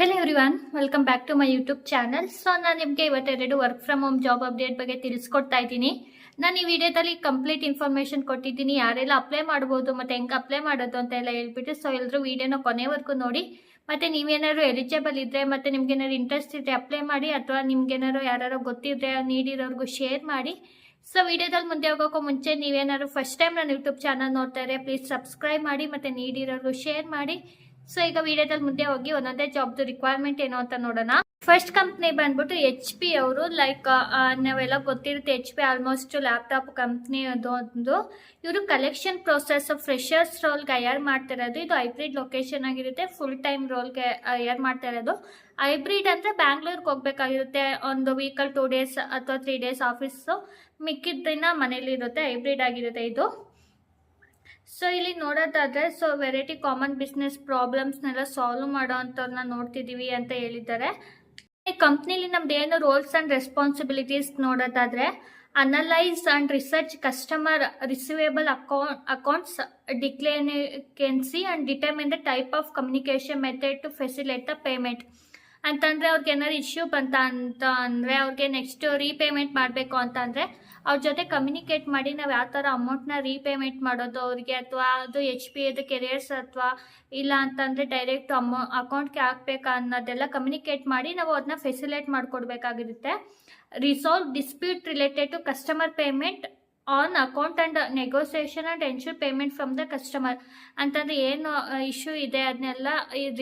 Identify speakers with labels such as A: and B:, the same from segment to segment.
A: Hello everyone welcome back to my YouTube channel so ನಾನು ನಿಮಗೆ ಇವತ್ತೆರಡು work from home job update ಬಗ್ಗೆ ತಿಳಿಸ್ಕೊಡ್ತಾ ಇದ್ದೀನಿ. ನಾನು ಈ ವಿಡಿಯೋದಲ್ಲಿ ಕಂಪ್ಲೀಟ್ ಇನ್ಫಾರ್ಮೇಷನ್ ಕೊಟ್ಟಿದ್ದೀನಿ. ಯಾರೆಲ್ಲ ಅಪ್ಲೈ ಮಾಡ್ಬೋದು, ಮತ್ತು ಹೆಂಗೆ ಅಪ್ಲೈ ಮಾಡೋದು ಅಂತ ಎಲ್ಲ ಹೇಳ್ಬಿಟ್ಟು ಸೊ ಎಲ್ಲರೂ ವಿಡಿಯೋನ ಕೊನೆವರೆಗೂ ನೋಡಿ. ಮತ್ತು ನೀವೇನಾದ್ರು ಎಲಿಜಿಬಲ್ ಇದ್ದರೆ ಮತ್ತು ನಿಮ್ಗೇನಾದ್ರು ಇಂಟ್ರೆಸ್ಟ್ ಇದ್ದರೆ ಅಪ್ಲೈ ಮಾಡಿ, ಅಥವಾ ನಿಮ್ಗೇನಾದ್ರು ಯಾರು ಗೊತ್ತಿದ್ರೆ ನೀಡಿರೋರ್ಗು ಶೇರ್ ಮಾಡಿ. ಸೊ ವಿಡಿಯೋದಲ್ಲಿ ಮುಂದೆ ಹೋಗೋಕ್ಕೂ ಮುಂಚೆ ನೀವೇನಾದ್ರು ಫಸ್ಟ್ ಟೈಮ್ ನಾನು ಯೂಟ್ಯೂಬ್ ಚಾನಲ್ ನೋಡ್ತಾ ಇದ್ರೆ ಪ್ಲೀಸ್ ಸಬ್ಸ್ಕ್ರೈಬ್ ಮಾಡಿ, ಮತ್ತು ನೀಡಿರೋರ್ಗು ಶೇರ್ ಮಾಡಿ. ಸೊ ಈಗ ವಿಡಿಯೋದಲ್ಲಿ ಮುಂದೆ ಹೋಗಿ ಒಂದೊಂದೇ ಜಾಬ್ದು ರಿಕ್ವೈರ್ಮೆಂಟ್ ಏನು ಅಂತ ನೋಡೋಣ. ಫಸ್ಟ್ ಕಂಪ್ನಿ ಬಂದ್ಬಿಟ್ಟು ಎಚ್ ಪಿ ಅವರು ಲೈಕ್ ನಾವೆಲ್ಲ ಗೊತ್ತಿರುತ್ತೆ H P almost laptop company ಅದು ಒಂದು. ಇವರು ಕಲೆಕ್ಷನ್ ಪ್ರೊಸೆಸ್ ಫ್ರೆಷರ್ಸ್ ರೋಲ್ಗೆ ಹೈಯರ್ ಮಾಡ್ತಾ ಇರೋದು. ಇದು ಹೈಬ್ರಿಡ್ ಲೊಕೇಶನ್ ಆಗಿರುತ್ತೆ ಫುಲ್ ಟೈಮ್ ರೋಲ್ಗೆ ಹೈಯರ್ ಮಾಡ್ತಾ ಇರೋದು. ಹೈಬ್ರಿಡ್ ಅಂದರೆ ಬ್ಯಾಂಗ್ಳೂರ್ಗೆ ಹೋಗ್ಬೇಕಾಗಿರುತ್ತೆ, ಒಂದು ವೀಕಲ್ ಟೂ ಡೇಸ್ ಅಥವಾ ತ್ರೀ ಡೇಸ್ ಆಫೀಸು ಮಿಕ್ಕಿದ್ದಿನ ಮನೇಲಿ ಇರುತ್ತೆ ಹೈಬ್ರಿಡ್ ಆಗಿರುತ್ತೆ ಇದು. ಸೊ ಇಲ್ಲಿ ನೋಡೋದಾದ್ರೆ ಸೊ ವೆರೈಟಿ ಕಾಮನ್ ಬಿಸ್ನೆಸ್ ಪ್ರಾಬ್ಲಮ್ಸ್ನೆಲ್ಲ ಸಾಲ್ವ್ ಮಾಡೋ ಅಂಥವ್ರನ್ನ ನೋಡ್ತಿದ್ದೀವಿ ಅಂತ ಹೇಳಿದ್ದಾರೆ. ಈ ಕಂಪ್ನಿಲಿ ನಮ್ದು ಏನು ರೋಲ್ಸ್ ಆ್ಯಂಡ್ ರೆಸ್ಪಾನ್ಸಿಬಿಲಿಟೀಸ್ ನೋಡೋದಾದ್ರೆ analyse and research customer receivable account accounts delinquency and determine the type of communication method to facilitate the payment ಅಂತಂದರೆ ಅವ್ರಿಗೆ ಏನಾದ್ರು ಇಶ್ಯೂ ಬಂತ ಅಂತ ಅಂದರೆ ಅವ್ರಿಗೆ ನೆಕ್ಸ್ಟ್ ರೀಪೇಮೆಂಟ್ ಮಾಡಬೇಕು ಅಂತಂದರೆ ಅವ್ರ ಜೊತೆ ಕಮ್ಯುನಿಕೇಟ್ ಮಾಡಿ ನಾವು ಯಾವ ಥರ ಅಮೌಂಟ್ನ ರೀಪೇಮೆಂಟ್ ಮಾಡೋದು ಅವ್ರಿಗೆ ಅಥವಾ ಅದು ಎಚ್ ಪಿ ಅದು ಕೆರಿಯರ್ಸ್ ಅಥವಾ ಇಲ್ಲ ಅಂತಂದರೆ ಡೈರೆಕ್ಟ್ ಅಮೌ ಅಕೌಂಟ್ಗೆ ಹಾಕ್ಬೇಕಾ ಅನ್ನೋದೆಲ್ಲ ಕಮ್ಯುನಿಕೇಟ್ ಮಾಡಿ ನಾವು ಅದನ್ನ facilitate ಮಾಡಿಕೊಡ್ಬೇಕಾಗಿರುತ್ತೆ. Resolve dispute related to customer payment on account and negotiation and ensure payment from the customer ಅಂತಂದರೆ ಏನು ಇಶ್ಯೂ ಇದೆ ಅದನ್ನೆಲ್ಲ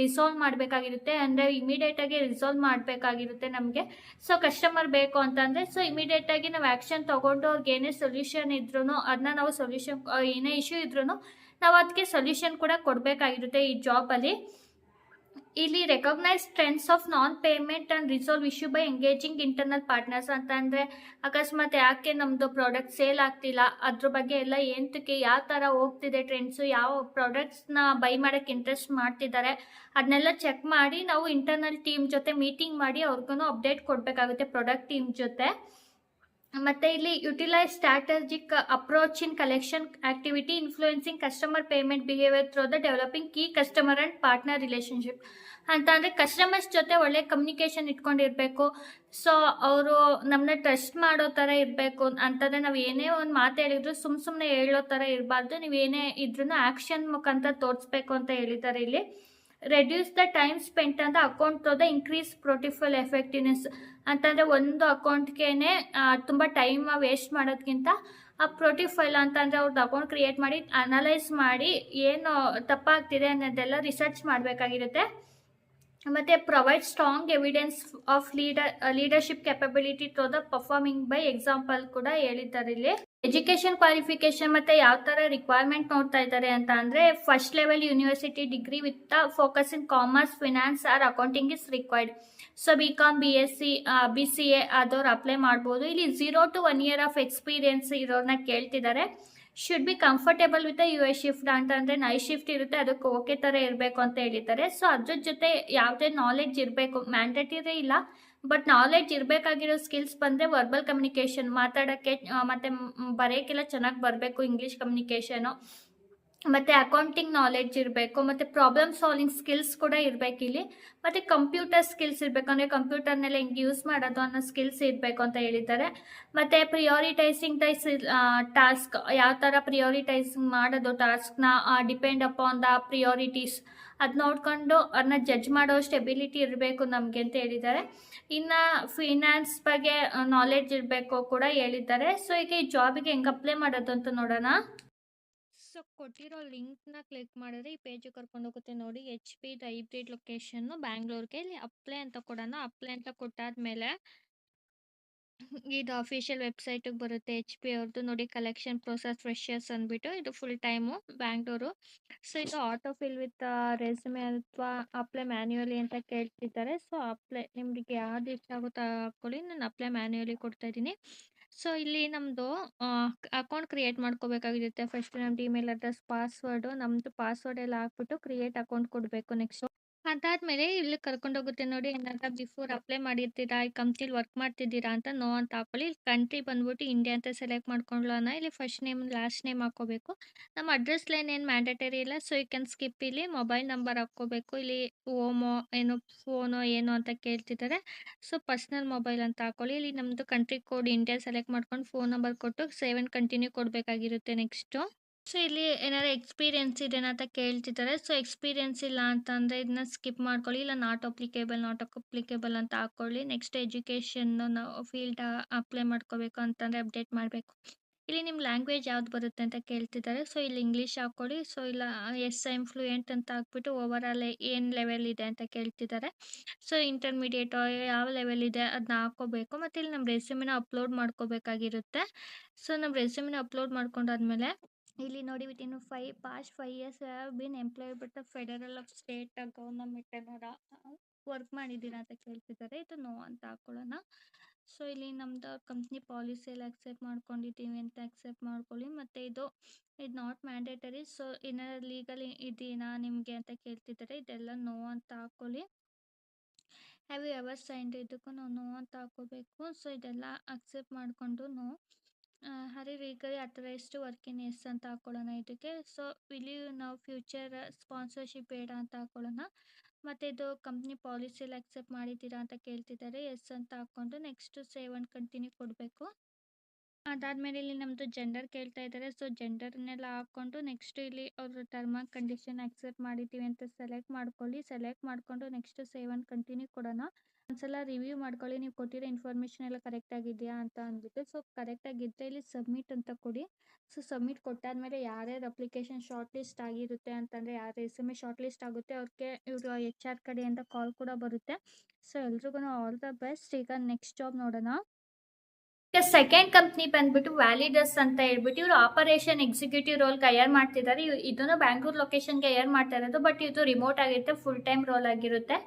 A: ರಿಸಾಲ್ವ್ ಮಾಡಬೇಕಾಗಿರುತ್ತೆ. ಅಂದರೆ ಇಮಿಡಿಯೇಟಾಗಿ ರಿಸಾಲ್ವ್ ಮಾಡಬೇಕಾಗಿರುತ್ತೆ ನಮಗೆ. ಸೊ ಕಸ್ಟಮರ್ ಬೇಕು ಅಂತಂದರೆ ಸೊ ಇಮಿಡಿಯೇಟಾಗಿ ನಾವು ಆ್ಯಕ್ಷನ್ ತೊಗೊಂಡು ಅವ್ರಿಗೆ ಏನೇ ಸೊಲ್ಯೂಷನ್ ಇದ್ರೂ ಅದನ್ನ ನಾವು ಸೊಲ್ಯೂಷನ್ ಏನೇ ಇಶ್ಯೂ ಇದ್ರೂ ನಾವು ಅದಕ್ಕೆ ಸೊಲ್ಯೂಷನ್ ಕೂಡ ಕೊಡಬೇಕಾಗಿರುತ್ತೆ ಈ ಜಾಬಲ್ಲಿ ಇಲ್ಲಿ recognise trends of non payment and resolve issue by engaging internal partners ಅಂತ ಅಂದರೆ ಅಕಸ್ಮಾತ್ ಯಾಕೆ ನಮ್ಮದು ಪ್ರಾಡಕ್ಟ್ ಸೇಲ್ ಆಗ್ತಿಲ್ಲ? ಅದ್ರ ಬಗ್ಗೆ ಎಲ್ಲ ಎಂತಕ್ಕೆ ಯಾವ ಥರ ಹೋಗ್ತಿದೆ ಟ್ರೆಂಡ್ಸು ಯಾವ ಪ್ರಾಡಕ್ಟ್ಸ್ನ ಬೈ ಮಾಡೋಕ್ಕೆ ಇಂಟ್ರೆಸ್ಟ್ ಮಾಡ್ತಿದ್ದಾರೆ? ಅದನ್ನೆಲ್ಲ ಚೆಕ್ ಮಾಡಿ ನಾವು ಇಂಟರ್ನಲ್ ಟೀಮ್ ಜೊತೆ ಮೀಟಿಂಗ್ ಮಾಡಿ ಅವ್ರಿಗೂ ಅಪ್ಡೇಟ್ ಕೊಡಬೇಕಾಗುತ್ತೆ ಪ್ರಾಡಕ್ಟ್ ಟೀಮ್ ಜೊತೆ. ಮತ್ತು ಇಲ್ಲಿ utilise strategic approach in collection activity influencing customer payment behaviour through the developing key customer and partner relationship ಅಂತ ಅಂದರೆ ಕಸ್ಟಮರ್ಸ್ ಜೊತೆ ಒಳ್ಳೆ ಕಮ್ಯುನಿಕೇಷನ್ ಇಟ್ಕೊಂಡಿರಬೇಕು. ಸೊ ಅವರು ನಮ್ಮನ್ನ ಟ್ರಸ್ಟ್ ಮಾಡೋ ಥರ ಇರಬೇಕು. ಅಂತಂದರೆ ನಾವು ಏನೇ ಒಂದು ಮಾತು ಹೇಳಿದ್ರು ಸುಮ್ಮ ಸುಮ್ಮನೆ ಹೇಳೋ ಥರ ಇರಬಾರ್ದು. ನೀವು ಏನೇ ಇದ್ರೂ ಆ್ಯಕ್ಷನ್ ಮುಖಾಂತರ ತೋರಿಸ್ಬೇಕು ಅಂತ ಹೇಳಿದ್ದಾರೆ ಇಲ್ಲಿ. ರೆಡ್ಯೂಸ್ ದ ಟೈಮ್ ಸ್ಪೆಂಟ್ ಅಂತ ಅಕೌಂಟ್ ತೋದ ಇನ್ಕ್ರೀಸ್ ಪ್ರೊಟಿಫಲ್ ಎಫೆಕ್ಟಿವ್ನೆಸ್ ಅಂತಂದರೆ ಒಂದು ಅಕೌಂಟ್ಗೆ ತುಂಬ ಟೈಮ್ ವೇಸ್ಟ್ ಮಾಡೋದ್ಕಿಂತ ಆ ಪ್ರೊಟಿಫೈಲ್ ಅಂತಂದರೆ ಅವ್ರದ್ದು ಅಕೌಂಟ್ ಕ್ರಿಯೇಟ್ ಮಾಡಿ ಅನಲೈಸ್ ಮಾಡಿ, ಏನು ತಪ್ಪಾಗ್ತಿದೆ ಅನ್ನೋದೆಲ್ಲ ರಿಸರ್ಚ್ ಮಾಡಬೇಕಾಗಿರುತ್ತೆ. ಮತ್ತು provide strong evidence of leader leadership capability to the performing by example ಕೂಡ ಹೇಳಿದ್ದಾರೆ ಇಲ್ಲಿ. ಎಜುಕೇಶನ್ ಕ್ವಾಲಿಫಿಕೇಶನ್ ಮತ್ತೆ ಯಾವ ತರ ರಿಕ್ವೈರ್ಮೆಂಟ್ ನೋಡ್ತಾ ಇದ್ದಾರೆ ಅಂತ ಅಂದ್ರೆ first level university degree with focus in commerce finance or accounting is required so B com B S C B C A ಆದವ್ರು ಅಪ್ಲೈ ಮಾಡ್ಬೋದು. ಇಲ್ಲಿ zero to one year of experience ಇರೋರನ್ನ ಕೇಳ್ತಿದ್ದಾರೆ. Should be comfortable with you a shift ಅಂತಂದರೆ night shift ಇರುತ್ತೆ, ಅದಕ್ಕೆ okay ಥರ ಇರಬೇಕು ಅಂತ ಹೇಳಿದ್ದಾರೆ. ಸೊ ಅದ್ರ ಜೊತೆ ಯಾವುದೇ ನಾಲೆಡ್ಜ್ ಇರಬೇಕು ಮ್ಯಾಂಡೇಟರಿ ಇಲ್ಲ. ಬಟ್ ನಾಲೆಡ್ಜ್ ಇರಬೇಕಾಗಿರೋ ಸ್ಕಿಲ್ಸ್ ಬಂದರೆ ವರ್ಬಲ್ ಕಮ್ಯುನಿಕೇಷನ್ ಮಾತಾಡೋಕ್ಕೆ ಮತ್ತು ಬರೆಯೋಕ್ಕೆಲ್ಲ ಚೆನ್ನಾಗಿ ಬರಬೇಕು ಇಂಗ್ಲೀಷ್ ಕಮ್ಯುನಿಕೇಷನು ಮತ್ತು ಅಕೌಂಟಿಂಗ್ ನಾಲೆಡ್ಜ್ ಇರಬೇಕು, ಮತ್ತು ಪ್ರಾಬ್ಲಮ್ ಸಾಲ್ವಿಂಗ್ ಸ್ಕಿಲ್ಸ್ ಕೂಡ ಇರಬೇಕು ಇಲ್ಲಿ. ಮತ್ತು ಕಂಪ್ಯೂಟರ್ ಸ್ಕಿಲ್ಸ್ ಇರಬೇಕು, ಅಂದರೆ ಕಂಪ್ಯೂಟರ್ನೆಲ್ಲ ಹೆಂಗೆ ಯೂಸ್ ಮಾಡೋದು ಅನ್ನೋ ಸ್ಕಿಲ್ಸ್ ಇರಬೇಕು ಅಂತ ಹೇಳಿದ್ದಾರೆ. ಮತ್ತು ಪ್ರಿಯೋರಿಟೈಸಿಂಗ್ ದೈಸ್ ಟಾಸ್ಕ್ ಯಾವ ಥರ ಪ್ರಿಯೋರಿಟೈಸಿಂಗ್ ಮಾಡೋದು ಟಾಸ್ಕ್ನ ಡಿಪೆಂಡ್ ಅಪಾನ್ ದ ಪ್ರಿಯೋರಿಟೀಸ್ ಅದು ನೋಡಿಕೊಂಡು ಅದನ್ನ ಜಡ್ಜ್ ಮಾಡೋ ಸ್ಟೆಬಿಲಿಟಿ ಇರಬೇಕು ನಮಗೆ ಅಂತ ಹೇಳಿದ್ದಾರೆ. ಇನ್ನು ಫಿನಾನ್ಸ್ ಬಗ್ಗೆ ನಾಲೆಡ್ಜ್ ಇರಬೇಕು ಕೂಡ ಹೇಳಿದ್ದಾರೆ. ಸೊ ಈಗ ಈ ಜಾಬಿಗೆ ಹೆಂಗೆ ಅಪ್ಲೈ ಮಾಡೋದು ಅಂತ ನೋಡೋಣ. ಸೊ ಕೊಟ್ಟಿರೋ ಲಿಂಕ್ನ ಕ್ಲಿಕ್ ಮಾಡಿದ್ರೆ, ಈ ಪೇಜಿಗೆ ಕರ್ಕೊಂಡು ಹೋಗುತ್ತೆ ನೋಡಿ. ಎಚ್ ಪಿ ಹೈಬ್ರಿಡ್ ಲೊಕೇಶನ್ನು ಬ್ಯಾಂಗ್ಳೂರ್ಗೆ. ಇಲ್ಲಿ ಅಪ್ಲೈ ಅಂತ ಕೊಡೋಣ. ಅಪ್ಲೈ ಅಂತ ಕೊಟ್ಟಾದ್ಮೇಲೆ ಇದು ಅಫಿಷಿಯಲ್ ವೆಬ್ಸೈಟಿಗೆ ಬರುತ್ತೆ. ಎಚ್ ಪಿ ಅವ್ರದ್ದು ನೋಡಿ ಕಲೆಕ್ಷನ್ ಪ್ರೊಸೆಸ್ ಫ್ರೆಶರ್ಸ್ ಅಂದ್ಬಿಟ್ಟು ಇದು ಫುಲ್ ಟೈಮು ಬ್ಯಾಂಗ್ಳೂರು. ಸೊ ಇದು ಆಟೋ ಫಿಲ್ ವಿತ್ ರೆಸ್ಯೂಮೆ ಅಥವಾ ಅಪ್ಲೈ ಮ್ಯಾನ್ಯುವಲಿ ಅಂತ ಕೇಳ್ತಿದ್ದಾರೆ. ಸೊ ಅಪ್ಲೈ ನಿಮಗೆ ಯಾವ್ದು ಇಷ್ಟ ಆಗುತ್ತೋ ಹಾಕ್ಕೊಳ್ಳಿ ನಾನು ಅಪ್ಲೈ ಮ್ಯಾನ್ಯುವಲಿ ಕೊಡ್ತಾ ಇದ್ದೀನಿ. ಸೊ, ಇಲ್ಲಿ ನಮ್ಮದು ಅಕೌಂಟ್ ಕ್ರಿಯೇಟ್ ಮಾಡ್ಕೋಬೇಕಾಗಿರುತ್ತೆ. ಫಸ್ಟ್ ನಮ್ಮ ಇಮೇಲ್ ಅಡ್ರೆಸ್ ಪಾಸ್ವರ್ಡು ನಮ್ಮದು ಪಾಸ್ವರ್ಡ್ ಎಲ್ಲ ಹಾಕ್ಬಿಟ್ಟು ಕ್ರಿಯೇಟ್ ಅಕೌಂಟ್ ಕೊಡಬೇಕು ನೆಕ್ಸ್ಟು ಅದಾದ್ಮೇಲೆ ಇಲ್ಲಿ ಕರ್ಕೊಂಡೋಗುತ್ತೆ ನೋಡಿ, ಏನಂತ ಬಿಫೋರ್ ಅಪ್ಲೈ ಮಾಡಿರ್ತೀರಾ, ಈ ಕಂಪ್ನಿಲಿ ವರ್ಕ್ ಮಾಡ್ತಿದ್ದೀರಾ ಅಂತ ನೋ ಅಂತ ಹಾಕೊಳ್ಳಿ. ಇಲ್ಲಿ ಕಂಟ್ರಿ ಬಂದ್ಬಿಟ್ಟು ಇಂಡಿಯಾ ಅಂತ ಸೆಲೆಕ್ಟ್ ಮಾಡ್ಕೊಳ್ಳೋಣ ಇಲ್ಲಿ ಫಸ್ಟ್ ನೇಮ್ ಲಾಸ್ಟ್ ನೇಮ್ ಹಾಕೋಬೇಕು. ನಮ್ಮ ಅಡ್ರೆಸ್ ಲೈನ್ ಏನು ಮ್ಯಾಂಡೇಟರಿ ಇಲ್ಲ ಸೊ ಯು ಕ್ಯಾನ್ ಸ್ಕಿಪ್ ಇಲ್ಲಿ ಮೊಬೈಲ್ ನಂಬರ್ ಹಾಕ್ಕೋಬೇಕು ಇಲ್ಲಿ ಓಮೋ ಏನು ಫೋನೋ ಏನು ಅಂತ ಕೇಳ್ತಿದ್ದಾರೆ. ಸೊ ಪರ್ಸ್ನಲ್ ಮೊಬೈಲ್ ಅಂತ ಹಾಕೊಳ್ಳಿ. ಇಲ್ಲಿ ನಮ್ಮದು ಕಂಟ್ರಿ ಕೋಡ್ ಇಂಡಿಯಾ ಸೆಲೆಕ್ಟ್ ಮಾಡ್ಕೊಂಡು ಫೋನ್ ನಂಬರ್ ಕೊಟ್ಟು ಸೇವೆನ್ ಕಂಟಿನ್ಯೂ ಕೊಡಬೇಕಾಗಿರುತ್ತೆ ನೆಕ್ಸ್ಟು ಸೊ ಇಲ್ಲಿ ಏನಾದ್ರು ಎಕ್ಸ್ಪೀರಿಯನ್ಸ್ ಇದೆ ಅಂತ ಕೇಳ್ತಿದ್ದಾರೆ ಸೊ ಎಕ್ಸ್ಪೀರಿಯನ್ಸ್ ಇಲ್ಲ ಅಂತಂದರೆ ಇದನ್ನ ಸ್ಕಿಪ್ ಮಾಡ್ಕೊಳ್ಳಿ, ಇಲ್ಲ ನಾಟ್ ಅಪ್ಲಿಕೇಬಲ್ ನಾಟ್ ಅಪ್ಲಿಕೇಬಲ್ ಅಂತ ಹಾಕ್ಕೊಳ್ಳಿ ನೆಕ್ಸ್ಟ್ ಎಜುಕೇಷನ್ ನಾವು ಫೀಲ್ಡ್ ಅಪ್ಲೈ ಮಾಡ್ಕೋಬೇಕು ಅಂತಂದರೆ ಅಪ್ಡೇಟ್ ಮಾಡಬೇಕು. ಇಲ್ಲಿ ನಿಮ್ಮ ಲ್ಯಾಂಗ್ವೇಜ್ ಯಾವ್ದು ಬರುತ್ತೆ ಅಂತ ಕೇಳ್ತಿದ್ದಾರೆ ಸೊ ಇಲ್ಲಿ ಇಂಗ್ಲೀಷ್ ಹಾಕ್ಕೊಳ್ಳಿ ಸೊ ಇಲ್ಲ ಎಸ್ ಐ ಎಂ ಫ್ಲೂಯೆಂಟ್ ಅಂತ ಹಾಕ್ಬಿಟ್ಟು ಓವರ್ ಆಲ್ ಏನು ಲೆವೆಲ್ ಇದೆ ಅಂತ ಕೇಳ್ತಿದ್ದಾರೆ ಸೊ ಇಂಟರ್ಮೀಡಿಯೇಟ್ ಯಾವ ಲೆವೆಲ್ ಇದೆ ಅದನ್ನ ಹಾಕೋಬೇಕು ಮತ್ತು ಇಲ್ಲಿ ನಮ್ಮ ರೆಸ್ಯೂಮಿನ ಅಪ್ಲೋಡ್ ಮಾಡ್ಕೋಬೇಕಾಗಿರುತ್ತೆ. ಸೊ ನಮ್ಮ ರೆಸ್ಯೂಮಿನ ಅಪ್ಲೋಡ್ ಮಾಡ್ಕೊಂಡಾದ್ಮೇಲೆ ಇಲ್ಲಿ ನೋಡಿ within five past five years have been employ but federal of state government ಏನಾರ ವರ್ಕ್ ಮಾಡಿದ್ದೀರಾ ಅಂತ ಕೇಳ್ತಿದ್ದಾರೆ. ಇದು ನೋ ಅಂತ ಹಾಕೊಳ್ಳೋಣ. ಸೊ ಇಲ್ಲಿ ನಮ್ದು ಕಂಪ್ನಿ ಪಾಲಿಸಿ ಎಲ್ಲ ಅಕ್ಸೆಪ್ಟ್ ಮಾಡ್ಕೊಂಡಿದ್ದೀವಿ ಅಂತ ಅಕ್ಸೆಪ್ಟ್ ಮಾಡ್ಕೊಳ್ಳಿ. ಮತ್ತು ಇದು ಇದು ನಾಟ್ ಮ್ಯಾಂಡೇಟರಿ ಸೊ ಏನಾರ ಲೀಗಲ್ ಇದೆಯಾ ನಿಮಗೆ ಅಂತ ಕೇಳ್ತಿದ್ದಾರೆ. ಇದೆಲ್ಲ ನೋ ಅಂತ ಹಾಕೊಳ್ಳಿ. ಹ್ಯಾವ್ ಯು ಎವರ್ ಸೈನ್ಡ್ ಇದಕ್ಕೂ ನಾವು ನೋ ಅಂತ ಹಾಕೋಬೇಕು. ಸೊ ಇದೆಲ್ಲ ಅಕ್ಸೆಪ್ಟ್ ಮಾಡಿಕೊಂಡು ನೋ ಹರಿ ರೀಗರಿ ಅಥರೈಸ್ಡ್ ವರ್ಕ್ ಇನ್ ಎಸ್ ಅಂತ ಹಾಕೊಳ್ಳೋಣ ಇದಕ್ಕೆ. ಸೊ ಯು ನಾವು ಫ್ಯೂಚರ್ ಸ್ಪಾನ್ಸರ್ಶಿಪ್ ಬೇಡ ಅಂತ ಹಾಕೊಳ್ಳೋಣ. ಮತ್ತು ಇದು ಕಂಪ್ನಿ ಪಾಲಿಸಿಯಲ್ಲಿ ಅಕ್ಸೆಪ್ಟ್ ಮಾಡಿದ್ದೀರಾ ಅಂತ ಕೇಳ್ತಿದ್ದಾರೆ. ಎಸ್ ಅಂತ ಹಾಕ್ಕೊಂಡು ನೆಕ್ಸ್ಟ್ ಸೇವ್ ಅಂಡ್ ಕಂಟಿನ್ಯೂ ಕೊಡಬೇಕು. ಅದಾದಮೇಲೆ ಇಲ್ಲಿ ನಮ್ಮದು ಜೆಂಡರ್ ಕೇಳ್ತಾ ಇದ್ದಾರೆ. ಸೊ ಜೆಂಡರ್ನೆಲ್ಲ ಹಾಕ್ಕೊಂಡು ನೆಕ್ಸ್ಟ್ ಇಲ್ಲಿ ಅವರು ಟರ್ಮ್ ಆ್ಯಂಡ್ ಕಂಡೀಷನ್ ಅಕ್ಸೆಪ್ಟ್ ಮಾಡಿದ್ದೀವಿ ಅಂತ ಸೆಲೆಕ್ಟ್ ಮಾಡ್ಕೊಳ್ಳಿ. ಸೆಲೆಕ್ಟ್ ಮಾಡಿಕೊಂಡು ನೆಕ್ಸ್ಟ್ ಸೇವ್ ಅಂಡ್ ಕಂಟಿನ್ಯೂ ಕೊಡೋಣ. ಒಂದ್ಸಲ ರಿವ್ಯೂ ಮಾಡ್ಕೊಳ್ಳಿ, ನೀವು ಕೊಟ್ಟಿರೋ ಇನ್ಫಾರ್ಮೇಷನ್ ಎಲ್ಲ ಕರೆಕ್ಟ್ ಆಗಿದೆಯಾ ಅಂತ ಅಂದ್ಬಿಟ್ಟು ಸೊ ಕರೆಕ್ಟಾಗಿದ್ದರೆ ಇಲ್ಲಿ ಸಬ್ಮಿಟ್ ಅಂತ ಕೊಡಿ. ಸೊ ಸಬ್ಮಿಟ್ ಕೊಟ್ಟಾದಮೇಲೆ ಯಾರ್ಯಾರು ಅಪ್ಲಿಕೇಶನ್ ಶಾರ್ಟ್ ಲಿಸ್ಟ್ ಆಗಿರುತ್ತೆ ಅಂತಂದರೆ, ಯಾರ ಎ ಶಾರ್ಟ್ ಲಿಸ್ಟ್ ಆಗುತ್ತೆ, ಅವ್ರಿಗೆ ಇವರು ಎಚ್ ಆರ್ ಕಡೆಯಿಂದ ಕಾಲ್ ಕೂಡ ಬರುತ್ತೆ. ಸೊ ಎಲ್ರಿಗೂ ಆಲ್ ದ ಬೆಸ್ಟ್ ಈಗ ನೆಕ್ಸ್ಟ್ ಜಾಬ್ ನೋಡೋಣ. ಈಗ ಸೆಕೆಂಡ್ ಕಂಪ್ನಿ ಬಂದ್ಬಿಟ್ಟು ವ್ಯಾಲಿಡಸ್ ಅಂತ ಹೇಳ್ಬಿಟ್ಟು ಇವರು ಆಪರೇಷನ್ ಎಕ್ಸಿಕ್ಯೂಟಿವ್ ರೋಲ್ ಹೈಯರ್ ಮಾಡ್ತಿದ್ದಾರೆ ಇದನ್ನು ಬ್ಯಾಂಗ್ಳೂರ್ ಲೊಕೇಶನ್ಗೆ ಹೈಯರ್ ಮಾಡ್ತಾ ಇರೋದು ಬಟ್ ಇದು ರಿಮೋಟ್ ಆಗಿರುತ್ತೆ ಫುಲ್ ಟೈಮ್ ರೋಲ್ ಆಗಿರುತ್ತೆ.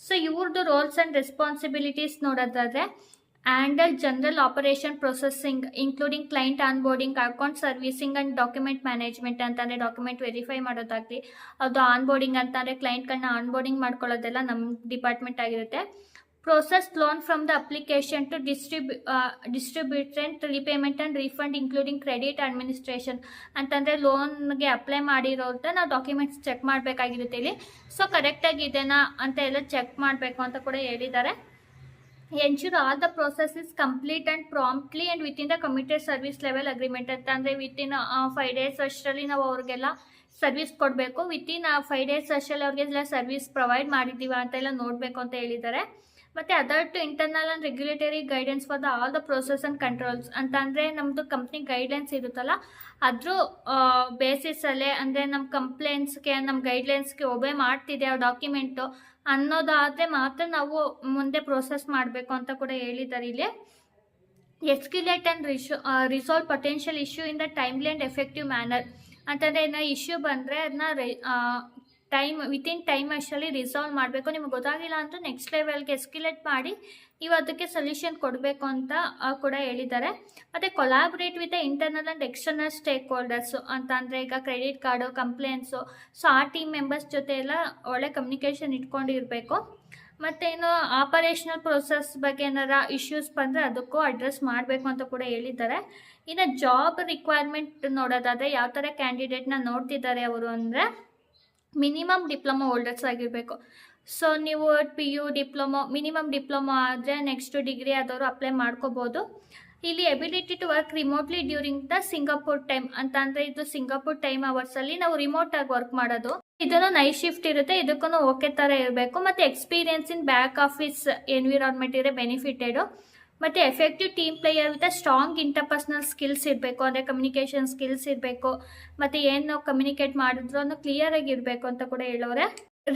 A: ಸೊ ಇವ್ರದ್ದು ರೋಲ್ಸ್ ಆ್ಯಂಡ್ ರೆಸ್ಪಾನ್ಸಿಬಿಲಿಟೀಸ್ ನೋಡೋದಾದ್ರೆ handle general operation processing including client onboarding account servicing and document management ಅಂತಂದರೆ ಡಾಕ್ಯುಮೆಂಟ್ ವೆರಿಫೈ ಮಾಡೋದಾಗಲಿ, ಅದು ಆನ್ಬೋರ್ಡಿಂಗ್ ಅಂತಂದರೆ ಕ್ಲೈಂಟ್ಗಳನ್ನ ಆನ್ಬೋರ್ಡಿಂಗ್ ಮಾಡ್ಕೊಳ್ಳೋದೆಲ್ಲ ನಮ್ಮ ಡಿಪಾರ್ಟ್ಮೆಂಟ್ ಆಗಿರುತ್ತೆ. Process loan from the application to distrib- uh, distributant repayment and refund including credit administration. ಅಂತಂದರೆ ಲೋನ್ಗೆ apply ಮಾಡಿರೋರ್ದ ನಾವು documents check ಮಾಡಬೇಕಾಗಿರುತ್ತೆ ಇಲ್ಲಿ. So ಕರೆಕ್ಟಾಗಿ ಇದೆನಾ ಅಂತ ಎಲ್ಲ ಚೆಕ್ ಮಾಡಬೇಕು ಅಂತ ಕೂಡ ಹೇಳಿದ್ದಾರೆ. Ensure all the process is complete and promptly and within the committed service level agreement ಅಂತ ಅಂದರೆ ವಿತಿನ್ ಫೈವ್ ಡೇಸ್ ಅಷ್ಟರಲ್ಲಿ ನಾವು ಅವ್ರಿಗೆಲ್ಲ ಸರ್ವಿಸ್ ಕೊಡಬೇಕು. ವಿತಿನ್ ಫೈವ್ ಡೇಸ್ ಅಷ್ಟರಲ್ಲಿ ಅವ್ರಿಗೆಲ್ಲ ಸರ್ವಿಸ್ ಪ್ರೊವೈಡ್ ಮಾಡಿದ್ದೀವ ಅಂತೆಲ್ಲ ನೋಡಬೇಕು ಅಂತ ಹೇಳಿದ್ದಾರೆ. ಮತ್ತು adhere to internal and regulatory guidance for the all the process and controls ಅಂತ ಅಂದರೆ ನಮ್ಮದು ಕಂಪ್ನಿ ಗೈಡ್ಲೈನ್ಸ್ ಇರುತ್ತಲ್ಲ, ಅದ್ರ ಬೇಸಿಸಲ್ಲೇ ಅಂದರೆ ನಮ್ಮ ಕಂಪ್ಲೇಂಟ್ಸ್ಗೆ ನಮ್ಮ ಗೈಡ್ಲೈನ್ಸ್ಗೆ ಒಬೆ ಮಾಡ್ತಿದೆ ಆ ಡಾಕ್ಯುಮೆಂಟು ಅನ್ನೋದಾದರೆ ಮಾತ್ರ ನಾವು ಮುಂದೆ ಪ್ರೋಸೆಸ್ ಮಾಡಬೇಕು ಅಂತ ಕೂಡ ಹೇಳಿದ್ದಾರೆ ಇಲ್ಲಿ. Escalate and Rishu resolve potential issue in the timely and effective manner ಅಂತಂದರೆ ಏನೋ ಇಶ್ಯೂ ಬಂದರೆ ಅದನ್ನ ಟೈಮ್ ವಿತಿನ್ ಟೈಮ್ ಅಷ್ಟರಲ್ಲಿ ರಿಸಾಲ್ವ್ ಮಾಡಬೇಕು. ನಿಮ್ಗೆ ಗೊತ್ತಾಗಿಲ್ಲ ಅಂತ ನೆಕ್ಸ್ಟ್ ಲೆವೆಲ್ಗೆ ಎಸ್ಕ್ಯುಲೇಟ್ ಮಾಡಿ ನೀವು ಅದಕ್ಕೆ ಸೊಲ್ಯೂಷನ್ ಕೊಡಬೇಕು ಅಂತ ಕೂಡ ಹೇಳಿದ್ದಾರೆ. ಮತ್ತು collaborate with internal and external stakeholders ಅಂತ ಅಂದರೆ ಈಗ ಕ್ರೆಡಿಟ್ ಕಾರ್ಡು ಕಂಪ್ಲೇಂಟ್ಸು ಸೊ ಆ ಟೀಮ್ ಮೆಂಬರ್ಸ್ ಜೊತೆ ಎಲ್ಲ ಒಳ್ಳೆ ಕಮ್ಯುನಿಕೇಷನ್ ಇಟ್ಕೊಂಡಿರಬೇಕು. ಮತ್ತೇನು ಆಪರೇಷನಲ್ ಪ್ರೊಸೆಸ್ ಬಗ್ಗೆ ಏನಾರ ಇಶ್ಯೂಸ್ ಬಂದರೆ ಅದಕ್ಕೂ ಅಡ್ರೆಸ್ ಮಾಡಬೇಕು ಅಂತ ಕೂಡ ಹೇಳಿದ್ದಾರೆ. ಇನ್ನು ಜಾಬ್ ರಿಕ್ವೈರ್ಮೆಂಟ್ ನೋಡೋದಾದರೆ ಯಾವ ಥರ ಕ್ಯಾಂಡಿಡೇಟ್ನ ನೋಡ್ತಿದ್ದಾರೆ ಅವರು ಅಂದರೆ ಮಿನಿಮಮ್ ಡಿಪ್ಲೊಮಾ ಹೋಲ್ಡರ್ಸ್ ಆಗಿರಬೇಕು. ಸೊ ನೀವು P U diploma, minimum diploma ಆದರೆ ನೆಕ್ಸ್ಟ್ ಡಿಗ್ರಿ ಆದವರು ಅಪ್ಲೈ ಮಾಡ್ಕೋಬೋದು. ಇಲ್ಲಿ ability to work remotely during the Singapore time ಅಂತ ಅಂದರೆ ಇದು ಸಿಂಗಾಪುರ್ ಟೈಮ್ ಅವರ್ಸಲ್ಲಿ ನಾವು ರಿಮೋಟ್ ಆಗಿ ವರ್ಕ್ ಮಾಡೋದು. ಇದನ್ನು ನೈಟ್ ಶಿಫ್ಟ್ ಇರುತ್ತೆ ಇದಕ್ಕೂ ಓಕೆ ಥರ ಇರಬೇಕು. ಮತ್ತು experience in back office environment ಇರೋ ಬೆನಿಫಿಟೆಡು ಮತ್ತು effective team player with strong interpersonal skills ಇರಬೇಕು, ಅಂದರೆ ಕಮ್ಯುನಿಕೇಷನ್ ಸ್ಕಿಲ್ಸ್ ಇರಬೇಕು, ಮತ್ತು ಏನು ಕಮ್ಯುನಿಕೇಟ್ ಮಾಡಿದ್ರು ಅನ್ನೋ ಕ್ಲಿಯರ್ ಆಗಿರಬೇಕು ಅಂತ ಕೂಡ ಹೇಳೋರೆ.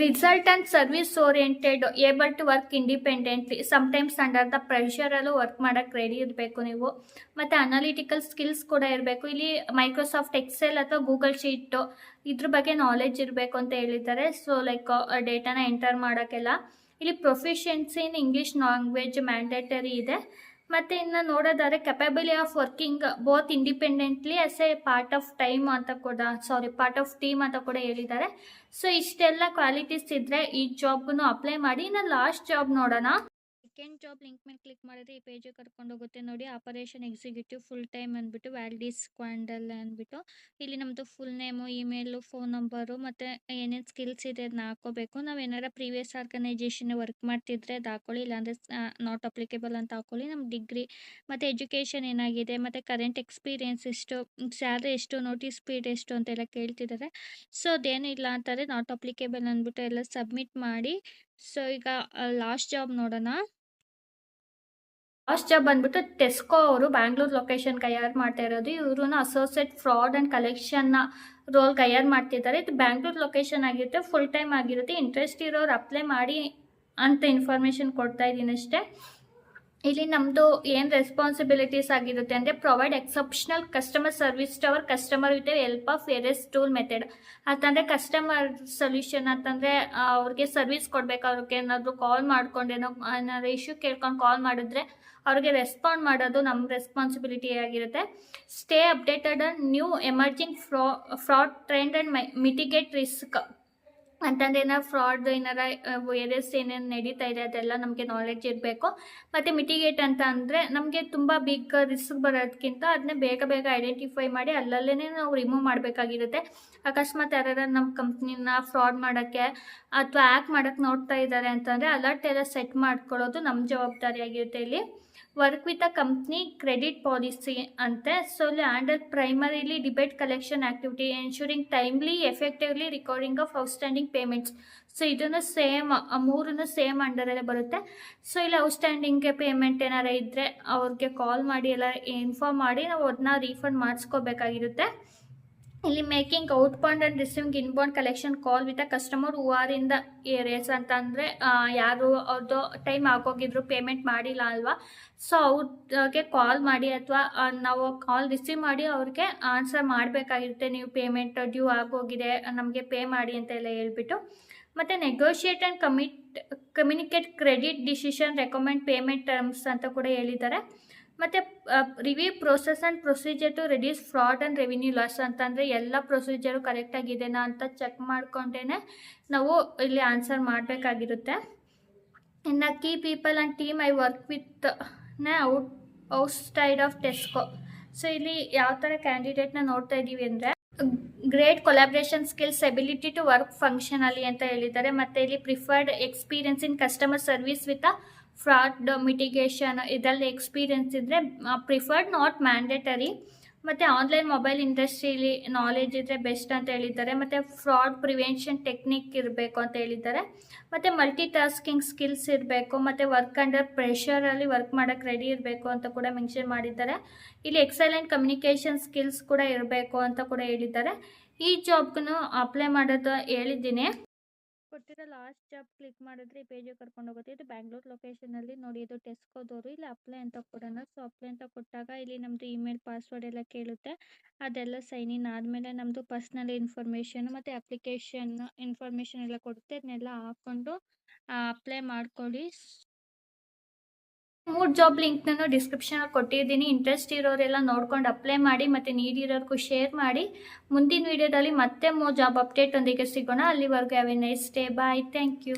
A: Result and service oriented able to work independently sometimes under the ಪ್ರೆಷರಲ್ಲೂ work ಮಾಡೋಕ್ಕೆ ರೆಡಿ ಇರಬೇಕು ನೀವು. ಮತ್ತು ಅನಾಲಿಟಿಕಲ್ ಸ್ಕಿಲ್ಸ್ ಕೂಡ ಇರಬೇಕು. ಇಲ್ಲಿ ಮೈಕ್ರೋಸಾಫ್ಟ್ ಎಕ್ಸೆಲ್ ಅಥವಾ ಗೂಗಲ್ ಶೀಟು ಇದ್ರ ಬಗ್ಗೆ ನಾಲೆಜ್ ಇರಬೇಕು ಅಂತ ಹೇಳಿದ್ದಾರೆ. ಸೊ ಲೈಕ್ ಡೇಟಾನ ಎಂಟರ್ ಮಾಡೋಕ್ಕೆಲ್ಲ. ಇಲ್ಲಿ proficiency in English language mandatory ಇದೆ. ಮತ್ತು ಇನ್ನು ನೋಡೋದಾದ್ರೆ capability of working both independently as a part of time ಅಂತ ಕೂಡ ಸಾರಿ ಪಾರ್ಟ್ ಆಫ್ ಟೀಮ್ ಅಂತ ಕೂಡ ಹೇಳಿದ್ದಾರೆ. ಸೊ ಇಷ್ಟೆಲ್ಲ ಕ್ವಾಲಿಟೀಸ್ ಇದ್ದರೆ ಈ ಜಾಬ್ಗೂ ಅಪ್ಲೈ ಮಾಡಿ. ಇನ್ನು ಲಾಸ್ಟ್ ಜಾಬ್ ನೋಡೋಣ. ಸೆಕೆಂಡ್ ಜಾಬ್ ಲಿಂಕ್ ಮೇಲೆ ಕ್ಲಿಕ್ ಮಾಡಿದ್ರೆ ಈ ಪೇಜಿಗೆ ಕರ್ಕೊಂಡು ಹೋಗುತ್ತೆ. ನೋಡಿ ಆಪರೇಷನ್ ಎಕ್ಸಿಕ್ಯೂಟಿವ್ ಫುಲ್ ಟೈಮ್ ಅಂದ್ಬಿಟ್ಟು ವ್ಯಾಲ್ಡೀಸ್ ಕ್ವಾಂಡಲ್ ಅಂದ್ಬಿಟ್ಟು. ಇಲ್ಲಿ ನಮ್ಮದು full name email phone number ಮತ್ತು ಏನೇನು ಸ್ಕಿಲ್ಸ್ ಇದೆ ಅದನ್ನ ಹಾಕೋಬೇಕು. ನಾವು ಏನಾರ ಪ್ರೀವಿಯಸ್ ಆರ್ಗನೈಜೇಷನ್ ವರ್ಕ್ ಮಾಡ್ತಿದ್ರೆ ಅದು ಹಾಕೊಳ್ಳಿ. ಇಲ್ಲಾಂದರೆ ನಾಟ್ ಅಪ್ಲಿಕೇಬಲ್ ಅಂತ ಹಾಕೊಳ್ಳಿ. ನಮ್ಮ ಡಿಗ್ರಿ ಮತ್ತು ಎಜುಕೇಷನ್ ಏನಾಗಿದೆ, ಮತ್ತು ಕರೆಂಟ್ ಎಕ್ಸ್ಪೀರಿಯನ್ಸ್ ಎಷ್ಟು ಸ್ಯಾಲ್ರಿ ಎಷ್ಟು ನೋಟಿಸ್ ಸ್ಪೀಡ್ ಎಷ್ಟು ಅಂತೆಲ್ಲ ಕೇಳ್ತಿದ್ದಾರೆ ಸೊ ಅದೇನು ಇಲ್ಲ ಅಂತಾರೆ. ನಾಟ್ ಅಪ್ಲಿಕೇಬಲ್ ಅಂದ್ಬಿಟ್ಟು ಎಲ್ಲ ಸಬ್ಮಿಟ್ ಮಾಡಿ. ಸೊ ಈಗ ಲಾಸ್ಟ್ ಜಾಬ್ ನೋಡೋಣ. ಲಾಸ್ಟ್ ಜಾಬ್ ಬಂದ್ಬಿಟ್ಟು ಟೆಸ್ಕೋ ಅವರು ಬ್ಯಾಂಗ್ಳೂರ್ ಲೊಕೇಶನ್ ಕೈಯಾರು ಮಾಡ್ತಾ ಇರೋದು. ಇವರು ಅಸೋಸಿಯೇಟ್ ಫ್ರಾಡ್ ಆ್ಯಂಡ್ ಕಲೆಕ್ಷನ್ನ ರೋಲ್ ಕೈಯಾರು ಮಾಡ್ತಿದ್ದಾರೆ. ಇದು ಬ್ಯಾಂಗ್ಳೂರ್ ಲೊಕೇಶನ್ ಆಗಿರುತ್ತೆ. ಫುಲ್ ಟೈಮ್ ಆಗಿರುತ್ತೆ. ಇಂಟ್ರೆಸ್ಟ್ ಇರೋರು ಅಪ್ಲೈ ಮಾಡಿ ಅಂತ ಇನ್ಫಾರ್ಮೇಷನ್ ಕೊಡ್ತಾ ಇದ್ದೀನಿ ಅಷ್ಟೇ. ಇಲ್ಲಿ ನಮ್ಮದು ಏನು ರೆಸ್ಪಾನ್ಸಿಬಿಲಿಟೀಸ್ ಆಗಿರುತ್ತೆ ಅಂದರೆ provide exceptional customer service to our customer with help of various tool method ಅಂತಂದರೆ ಕಸ್ಟಮರ್ ಸೊಲ್ಯೂಷನ್ ಅಂತಂದರೆ ಅವ್ರಿಗೆ ಸರ್ವಿಸ್ ಕೊಡಬೇಕು. ಅವ್ರಿಗೆ ಏನಾದರೂ ಕಾಲ್ ಮಾಡ್ಕೊಂಡೇನೋ, ಏನಾದ್ರು ಇಶ್ಯೂ ಕೇಳ್ಕೊಂಡು ಕಾಲ್ ಮಾಡಿದ್ರೆ ಅವ್ರಿಗೆ ರೆಸ್ಪಾಂಡ್ ಮಾಡೋದು ನಮ್ಮ ರೆಸ್ಪಾನ್ಸಿಬಿಲಿಟಿ ಆಗಿರುತ್ತೆ. Stay updated on new emerging fra fraud trend and mitigate risk ಅಂತಂದ್ರೆ ಏನಾರ ಫ್ರಾಡ್ ಏನಾರ ವೈರಸ್ ಏನೇನು ನಡೀತಾ ಇದೆ ಅದೆಲ್ಲ ನಮಗೆ ನಾಲೆಡ್ಜ್ ಇರಬೇಕು. ಮತ್ತು ಮಿಟಿಗೇಟ್ ಅಂತ ಅಂದರೆ ನಮಗೆ ತುಂಬ ಬಿಗ್ ರಿಸ್ಕ್ ಬರೋದಕ್ಕಿಂತ ಅದನ್ನ ಬೇಗ ಬೇಗ ಐಡೆಂಟಿಫೈ ಮಾಡಿ ಅಲ್ಲಲ್ಲೇ ನಾವು ರಿಮೂವ್ ಮಾಡಬೇಕಾಗಿರುತ್ತೆ. ಅಕಸ್ಮಾತ್ ಯಾರು ನಮ್ಮ ಕಂಪ್ನಿನ ಫ್ರಾಡ್ ಮಾಡೋಕ್ಕೆ ಅಥವಾ ಆ್ಯಕ್ ಮಾಡೋಕ್ಕೆ ನೋಡ್ತಾ ಇದ್ದಾರೆ ಅಂತಂದರೆ ಅಲರ್ಟ್ ಎಲ್ಲ ಸೆಟ್ ಮಾಡ್ಕೊಳ್ಳೋದು ನಮ್ಮ ಜವಾಬ್ದಾರಿ ಆಗಿರುತ್ತೆ ಇಲ್ಲಿ. Work with a company credit policy ಅಂತೆ ಸೊ ಇಲ್ಲಿ handle primarily debate collection activity ensuring timely effectively recording of outstanding payments so ಇದನ್ನು ಸೇಮ್ ಮೂರನ್ನು ಸೇಮ್ ಅಂಡರಲ್ಲೇ ಬರುತ್ತೆ. ಸೊ ಇಲ್ಲಿ ಔಟ್ಸ್ಟ್ಯಾಂಡಿಂಗ್ಗೆ ಪೇಮೆಂಟ್ ಏನಾರ ಇದ್ದರೆ ಅವ್ರಿಗೆ ಕಾಲ್ ಮಾಡಿ, ಎಲ್ಲ ಇನ್ಫಾರ್ಮ್ ಮಾಡಿ, ನಾವು ಅದನ್ನ ರೀಫಂಡ್ ಮಾಡಿಸ್ಕೋಬೇಕಾಗಿರುತ್ತೆ. ಇಲ್ಲಿ making outbound and receiving inbound collection call with a customer who are in the arrears ಅಂತ ಅಂದರೆ ಯಾರು ಅವ್ರದ್ದು ಟೈಮ್ ಆಗೋಗಿದ್ರು ಪೇಮೆಂಟ್ ಮಾಡಿಲ್ಲ ಅಲ್ವಾ? ಸೊ ಅವ್ರಿಗೆ ಕಾಲ್ ಮಾಡಿ ಅಥವಾ ನಾವು ಕಾಲ್ ರಿಸೀವ್ ಮಾಡಿ ಅವ್ರಿಗೆ ಆನ್ಸರ್ ಮಾಡಬೇಕಾಗಿರುತ್ತೆ. ನೀವು ಪೇಮೆಂಟ್ ಡ್ಯೂ ಆಗೋಗಿದೆ, ನಮಗೆ ಪೇ ಮಾಡಿ ಅಂತ ಎಲ್ಲ ಹೇಳ್ಬಿಟ್ಟು. ಮತ್ತು negotiate and commit communicate credit decision recommend payment terms ಅಂತ ಕೂಡ ಹೇಳಿದ್ದಾರೆ. ಮತ್ತು review process and procedure to reduce fraud and revenue loss ಅಂತಂದರೆ ಎಲ್ಲ ಪ್ರೊಸೀಜರು ಕರೆಕ್ಟಾಗಿದೆನಾ ಅಂತ ಚೆಕ್ ಮಾಡಿಕೊಂಡೇ ನಾವು ಇಲ್ಲಿ ಆನ್ಸರ್ ಮಾಡಬೇಕಾಗಿರುತ್ತೆ. ಇನ್ನು key people and team I work ವಿತ್ನ out outside of Tesco so ಇಲ್ಲಿ ಯಾವ ಥರ ಕ್ಯಾಂಡಿಡೇಟ್ನ ನೋಡ್ತಾ ಇದ್ದೀವಿ ಅಂದರೆ great collaboration skills ability to work functionally ಅಂತ ಹೇಳಿದ್ದಾರೆ. ಮತ್ತು ಇಲ್ಲಿ preferred experience in customer service with a fraud mitigation ಇದರಲ್ಲಿ ಎಕ್ಸ್ಪೀರಿಯನ್ಸ್ ಇದ್ದರೆ ಪ್ರಿಫರ್ಡ್ ನಾಟ್ ಮ್ಯಾಂಡೇಟರಿ ಮತ್ತು ಆನ್ಲೈನ್ ಮೊಬೈಲ್ ಇಂಡಸ್ಟ್ರೀಲಿ ನಾಲೆಜ್ ಇದ್ದರೆ ಬೆಸ್ಟ್ ಅಂತ ಹೇಳಿದ್ದಾರೆ. ಮತ್ತು ಫ್ರಾಡ್ ಪ್ರಿವೆನ್ಷನ್ ಟೆಕ್ನಿಕ್ ಇರಬೇಕು ಅಂತ ಹೇಳಿದ್ದಾರೆ. ಮತ್ತು ಮಲ್ಟಿ ಟಾಸ್ಕಿಂಗ್ ಸ್ಕಿಲ್ಸ್ ಇರಬೇಕು. ಮತ್ತು ವರ್ಕ್ ಅಂಡರ್ ಪ್ರೆಷರಲ್ಲಿ ವರ್ಕ್ ಮಾಡೋಕ್ಕೆ ರೆಡಿ ಇರಬೇಕು ಅಂತ ಕೂಡ ಮೆನ್ಷನ್ ಮಾಡಿದ್ದಾರೆ. ಇಲ್ಲಿ ಎಕ್ಸಲೆಂಟ್ ಕಮ್ಯುನಿಕೇಷನ್ ಸ್ಕಿಲ್ಸ್ ಕೂಡ ಇರಬೇಕು ಅಂತ ಕೂಡ ಹೇಳಿದ್ದಾರೆ. ಈ ಜಾಬ್ಗೂ ಅಪ್ಲೈ ಮಾಡೋದು ಹೇಳಿದ್ದೀನಿ. ಕೊಟ್ಟಿರೋ ಲಾಸ್ಟ್ ಜಾಬ್ ಕ್ಲಿಕ್ ಮಾಡಿದ್ರೆ ಈ ಪೇಜಿಗೆ ಕರ್ಕೊಂಡು ಹೋಗುತ್ತೆ. ಇದು ಬ್ಯಾಂಗ್ಳೂರ್ ಲೊಕೇಶನ್ ಅಲ್ಲಿ ನೋಡಿ, ಇದು ಟೆಸ್ಕೋದವರು ಇಲ್ಲಿ ಅಪ್ಲೈ ಅಂತ ಕೊಡೋಣ. ಸೊ ಅಪ್ಲೈ ಅಂತ ಕೊಟ್ಟಾಗ ಇಲ್ಲಿ ನಮ್ದು ಇಮೇಲ್ ಪಾಸ್ವರ್ಡ್ ಎಲ್ಲ ಕೇಳುತ್ತೆ. ಅದೆಲ್ಲ ಸೈನ್ ಇನ್ ಆದಮೇಲೆ ನಮ್ದು ಪರ್ಸ್ನಲ್ ಇನ್ಫಾರ್ಮೇಷನ್ ಮತ್ತೆ ಅಪ್ಲಿಕೇಶನ್ ಇನ್ಫಾರ್ಮೇಷನ್ ಎಲ್ಲ ಕೊಡುತ್ತೆ. ಅದನ್ನೆಲ್ಲ ಹಾಕೊಂಡು ಅಪ್ಲೈ ಮಾಡ್ಕೊಳ್ಳಿ. ಮೂರು ಜಾಬ್ ಲಿಂಕ್ ಲಿಂಕ್ನೂ ಡಿಸ್ಕ್ರಿಪ್ಷನಲ್ಲಿ ಕೊಟ್ಟಿದ್ದೀನಿ. ಇಂಟ್ರೆಸ್ಟ್ ಇರೋರೆಲ್ಲ ನೋಡ್ಕೊಂಡು ಅಪ್ಲೈ ಮಾಡಿ, ಮತ್ತು ನೀಡಿರೋರ್ಗೂ ಶೇರ್ ಮಾಡಿ. ಮುಂದಿನ ವೀಡಿಯೋದಲ್ಲಿ ಮತ್ತೆ ಮೂರ್ ಜಾಬ್ ಅಪ್ಡೇಟ್ ಒಂದಿಗೆ ಸಿಗೋಣ. ಅಲ್ಲಿವರೆಗೂ have a nice day bye thank you